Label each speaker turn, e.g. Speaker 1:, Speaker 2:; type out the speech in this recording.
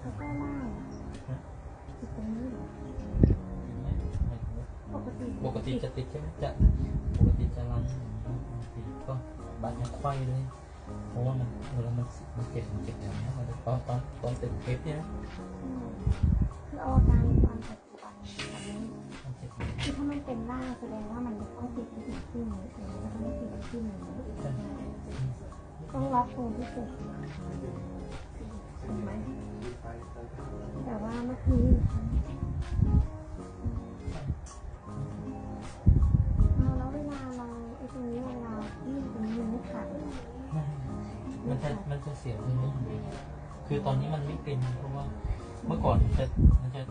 Speaker 1: เขาก็ล่ติดตรงนี้เหรอปกติ
Speaker 2: ปกติจะติดใช่ไหมจะปกติจะรันปกติก็บาดยังไขว้เลยเพราะว่ามันเวลามันมันเจ็บมันเจ็บอย่างนี้ยมันตอนตอนตอนติดเทปเนี่ย
Speaker 1: คือเอาอาการความปัจจุบันแบบนี้
Speaker 2: มันเจ็บ
Speaker 1: คือถ้ามันเป็นล่าแสดงว่ามันต้องติดที่ติดขึ้นหรือว่าไม่ติดขึ้นต้องวัดตรงที่เกิดถูกไหม แต่ว่าเมื่อคืนเอาแล้วเวลาเราไอ้ตรงนี้เวลาที่ตรงนี้มันไม่ขาดเลย
Speaker 2: ไม่มันจะมันจะเสียตรงนี้คือตอนนี้มันไม่เป็นเพราะว่าเมื่อก่อนมันจะมันจะ